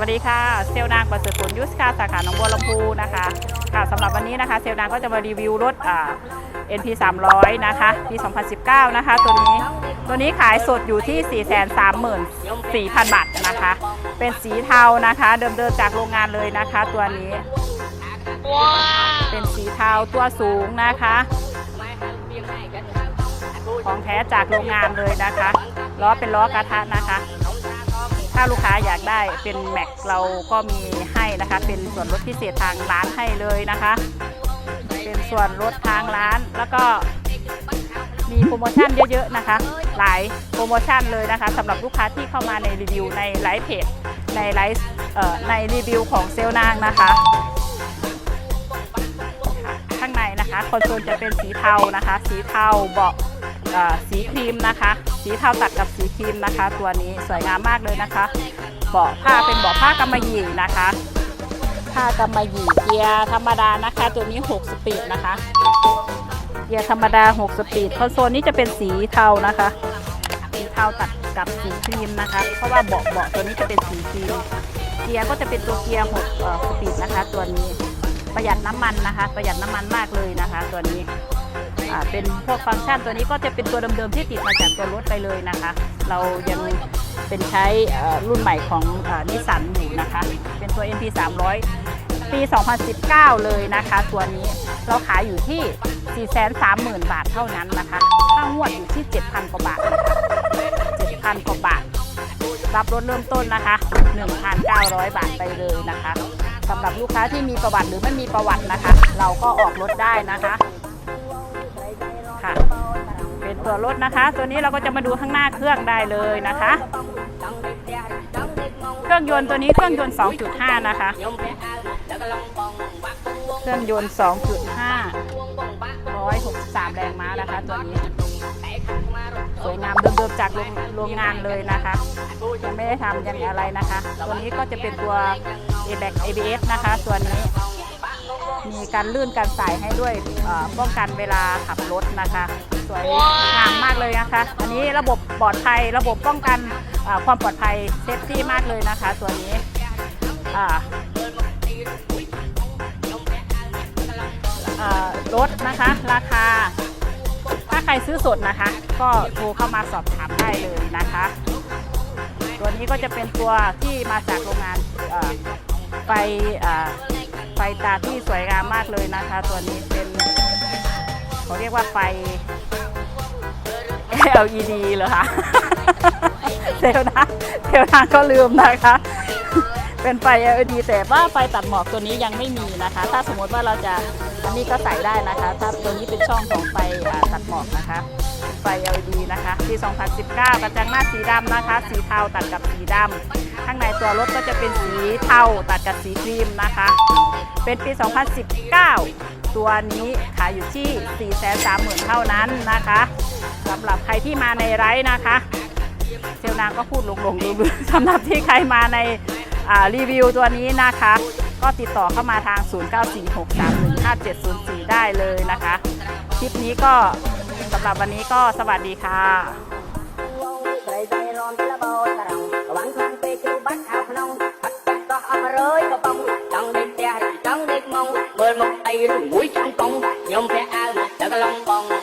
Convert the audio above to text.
วัสดีค่ะ เซลนางประเสริฐผลยุทธค่ะสาขาหนองบัวลำพูนะคะค่ะสำหรับวันนี้นะคะ เซลลนางก็จะมารีวิวรถอ่า NP 300นะคะปี 2019 นะคะ ตัวนี้ตัวนี้ขายสดอยู่ที่ 434,000 บาทนะคะ เป็นสีเทานะคะเดิมๆจากโรงงานเลยนะคะ ตัวนี้ เป็นสีเทาตัวสูงนะคะของแท้จากโรงงานเลยนะคะล้อเป็นล้อกระทะนะคะ ถ้าลูกค้าอยากได้เป็นแม็กเราก็มีให้นะคะ เป็นส่วนลดพิเศษทางร้านให้เลยนะคะ เป็นส่วนลดทางร้านแล้วก็มีโปรโมชั่นเยอะๆนะคะ หลายโปรโมชั่นเลยนะคะสำหรับลูกค้าที่เข้ามาในรีวิวในไลฟ์เพจในไลฟ์ในรีวิวของเซลลนางนะคะข้างในนะคะคอนโซลจะเป็นสีเทานะคะ สีเทาเบาะสีครีมนะคะ สีเทาตัดกับสีครีมนะคะ ตัวนี้สวยงามมากเลยนะคะเบาะผ้าเป็นเบาะผ้ากำมะหยี่นะคะ ผ้ากำมะหยี่เกียร์ธรรมดานะคะ ตัวนี้ 6 สปีดนะคะเกียร์ธรรมดา 6 สปีดคอนโซลนี้จะเป็นสีเทานะคะสีเทาตัดกับสีครีมนะคะ เพราะว่าเบาะเบาะตัวนี้จะเป็นสีครีมเกียร์ก็จะเป็นตัวเกียร์6สปีดนะคะ ตัวนี้ประหยัดน้ำมันนะคะ ประหยัดน้ำมันมากเลยนะคะ ตัวนี้ เป็นพวกฟังก์ชันตัวนี้ก็จะเป็นตัวเดิมๆที่ติดมาจากตัวรถไปเลยนะคะ เรายังเป็นใช้รุ่นใหม่ของนิสสันอยู่นะคะ เป็นตัว NP 300ปี 2019 เลยนะคะ ตัวนี้เราขายอยู่ที่ 430,000 บาทเท่านั้นนะคะค่างวดอยู่ที่ 7,000 กว่าบาทนะคะ7,000 กว่าบาท รับรถเริ่มต้นนะคะ 1,900 บาทไปเลยนะคะสำหรับลูกค้าที่มีประวัติหรือไม่มีประวัตินะคะ เราก็ออกรถได้นะคะ ตัวรถนะคะ ตัวนี้เราก็จะมาดูข้างหน้าเครื่องได้เลยนะคะ เครื่องยนต์ตัวนี้เครื่องยนต์ 2.5 นะคะ เครื่องยนต์ 2.5 163 แรงม้านะคะ ตัวนี้สวยงามเดิมๆจากโรงงานเลยนะคะยังไม่ได้ทำยังอะไรนะคะ ตัวนี้ก็จะเป็นตัว a b a c ABS นะคะ ตัวนี้มีการลื่นการใส่ให้ด้วยป้องกันเวลาขับรถนะคะ สวยงามมากเลยนะคะ อันนี้ระบบปลอดภัย ระบบป้องกันความปลอดภัยเซฟตี้มากเลยนะคะ ตัวนี้รถนะคะ ราคา ถ้าใครซื้อสดนะคะ ก็โทรเข้ามาสอบถามได้เลยนะคะ ตัวนี้ก็จะเป็นตัวที่มาจากโรงงานไฟไฟตาที่สวยงามมากเลยนะคะ ตัวนี้เป็นเขาเรียกว่าไฟ LED เหรอคะ เซลลนะเซลลนะก็ลืมนะคะ เป็นไฟ LED แต่ว่าไฟตัดหมอกตัวนี้ยังไม่มีนะคะ ถ้าสมมติว่าเราจะอันนี้ก็ใส่ได้นะคะ ถ้าตัวนี้เป็นช่องของไฟอ่าตัดหมอกนะคะ ไฟ LED นะคะปี2019 กระจังหน้าสีดำนะคะ สีเทาตัดกับสีดำข้างในตัวรถก็จะเป็นสีเทาตัดกับสีครีมนะคะ เป็นปี 2019 ตัวนี้ขายอยู่ที่ 430,000 เท่านั้นนะคะสำหรับใครที่มาในไลฟ์นะคะเซลนางก็พูดลงๆลืมๆสำหรับที่ใครมาในรีวิวตัวนี้นะคะ ก็ติดต่อเข้ามาทาง 0946315704 ได้เลยนะคะ คลิปนี้ก็สำหรับวันนี้ก็สวัสดีค่ะ tay luôn mũi trong công nhôm phe ao đã có long bông.